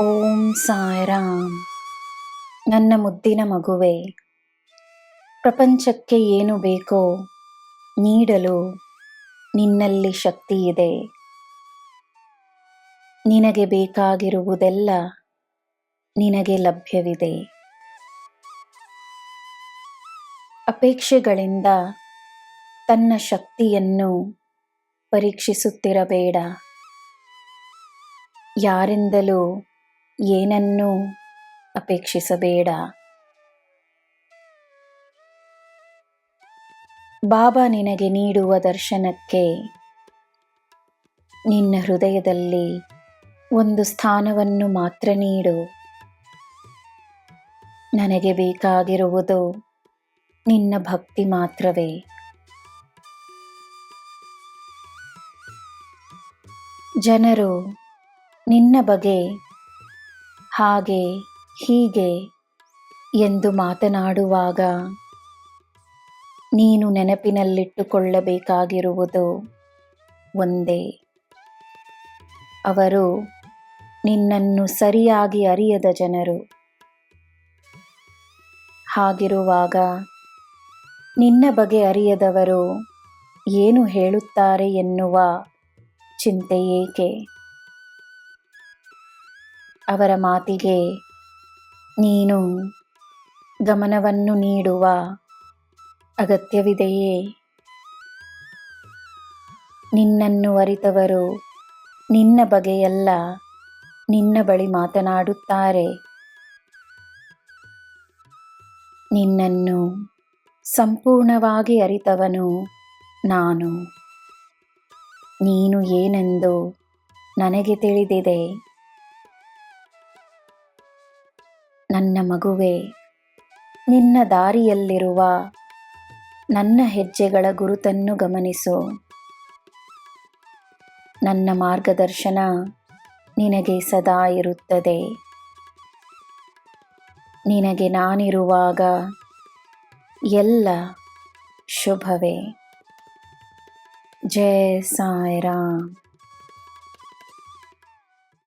ಓಂ ಸಾಯಿರಾಮ್. ನನ್ನ ಮುದ್ದಿನ ಮಗುವೆ, ಪ್ರಪಂಚಕ್ಕೆ ಏನು ಬೇಕೋ ನೀಡಲು ನಿನ್ನಲ್ಲಿ ಶಕ್ತಿ ಇದೆ. ನಿನಗೆ ಬೇಕಾಗಿರುವುದೆಲ್ಲ ನಿನಗೆ ಲಭ್ಯವಿದೆ. ಅಪೇಕ್ಷೆಗಳಿಂದ ತನ್ನ ಶಕ್ತಿಯನ್ನು ಪರೀಕ್ಷಿಸುತ್ತಿರಬೇಡ. ಯಾರಿಂದಲೂ ಏನನ್ನೂ ಅಪೇಕ್ಷಿಸಬೇಡ. ಬಾಬಾ ನಿನಗೆ ನೀಡುವ ದರ್ಶನಕ್ಕೆ ನಿನ್ನ ಹೃದಯದಲ್ಲಿ ಒಂದು ಸ್ಥಾನವನ್ನು ಮಾತ್ರ ನೀಡು. ನನಗೆ ಬೇಕಾಗಿರುವುದು ನಿನ್ನ ಭಕ್ತಿ ಮಾತ್ರವೇ. ಜನರು ನಿನ್ನ ಬಗ್ಗೆ ಹಾಗೆ, ಹೀಗೆ ಎಂದು ಮಾತನಾಡುವಾಗ ನೀನು ನೆನಪಿನಲ್ಲಿಟ್ಟುಕೊಳ್ಳಬೇಕಾಗಿರುವುದು ಒಂದೇ. ಅವರು, ನಿನ್ನನ್ನು ಸರಿಯಾಗಿ ಅರಿಯದ ಜನರು. ಹಾಗಿರುವಾಗ ನಿನ್ನ ಬಗ್ಗೆ ಅರಿಯದವರು ಏನು ಹೇಳುತ್ತಾರೆ ಎನ್ನುವ ಚಿಂತೆ ಏಕೆ? ಅವರ ಮಾತಿಗೆ, ನೀನು ಗಮನವನ್ನು ನೀಡುವ ಅಗತ್ಯವಿದೆಯೇ? ನಿನ್ನನ್ನು ಅರಿತವರು ನಿನ್ನ ಬಗೆಯಲ್ಲ, ನಿನ್ನ ಬಳಿ ಮಾತನಾಡುತ್ತಾರೆ. ನಿನ್ನನ್ನು ಸಂಪೂರ್ಣವಾಗಿ ಅರಿತವನು ನಾನು. ನೀನು ಏನೆಂದು ನನಗೆ ತಿಳಿದಿದೆ. ನನ್ನ ಮಗುವೆ, ನಿನ್ನ ದಾರಿಯಲ್ಲಿರುವ ನನ್ನ ಹೆಜ್ಜೆಗಳ ಗುರುತನ್ನು ಗಮನಿಸು. ನನ್ನ ಮಾರ್ಗದರ್ಶನ ನಿನಗೆ ಸದಾ ಇರುತ್ತದೆ. ನಿನಗೆ ನಾನಿರುವಾಗ ಎಲ್ಲ ಶುಭವೇ. ಜಯ ಸಾಯಿರಾಮ್.